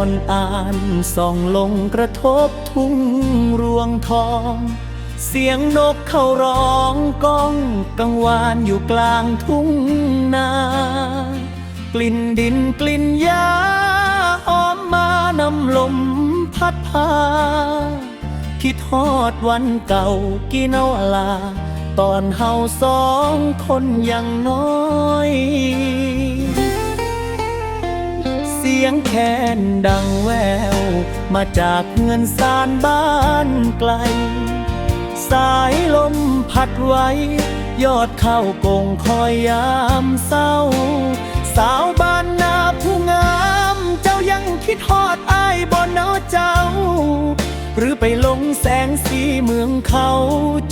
อนอ่านส่องลงกระทบทุ่งรวงทอง เสียงนกเขาร้องก้องกังวานอยู่กลางทุ่งนา กลิ่นดินกลิ่นยาหอมมานำลมพัดพา คิดฮอดวันเก่ากี่เนาลา ตอนเฮาสองคนยังน้อย ยงแคนดังแวว มาจากเงินสานบ้านไกล สายลมพัดไว้ ยอดเข้ากงคอยยามเศร้า สาวบ้านนาผู้งาม เจ้ายังคิดฮอดอายบ่เนาเจ้า หรือไปหลงแสงสีเมืองเขา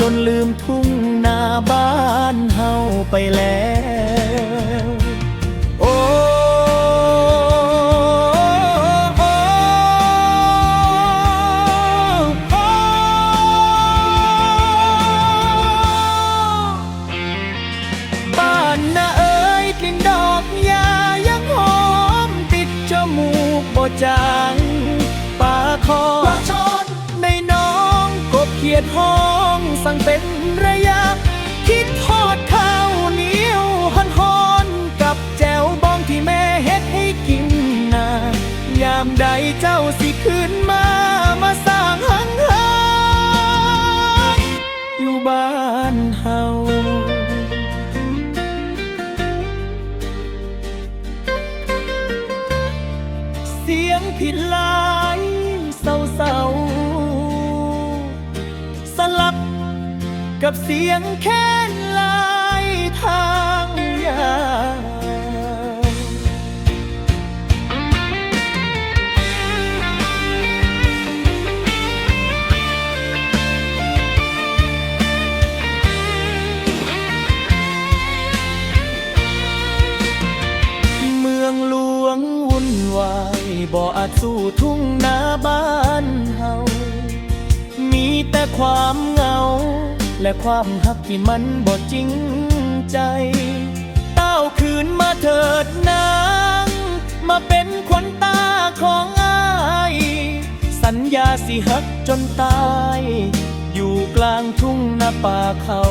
จนลืมทุ่งนาบ้านเฮาไปแล้ว จางป่าคอชนในน้องกบเขียดห้องสั่งเป็นระยะ สียงผิดลายเศร้าเศร้าสลับกับเสียงแค้นลายทาง บ่อาจสู้ทุ่งนาบ้านเฮา มีแต่ความเหงา และความหักที่มันบ่จริงใจ เต้าคืนมาเถิดนาง มาเป็นขวัญตาของอาย สัญญาสิหักจนตาย อยู่กลางทุ่งนาป่าเขา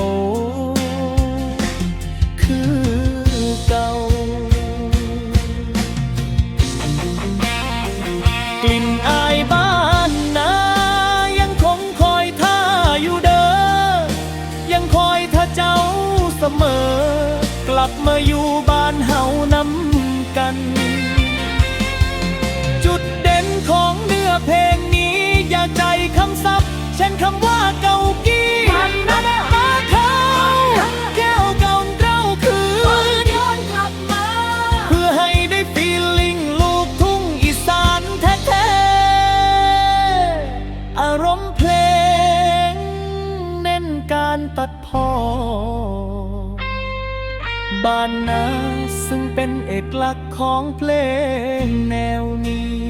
มอกลับมาอยู่บ้านเฮาน้ำกัน จุดเด่นของเนื้อเพลงนี้ อย่าใจคำซับเช่นคำว่าเก่ากี้มาเขาแก้วเก่าเต้าคืนเพื่อให้ได้ฟีลลิ่งลูกทุ่งอีสานแท้ๆอารมณ์เพลง เน้นการตัดพ้อ บ้านนาซึ่งเป็นเอกลักษณ์ของเพลงแนวนี้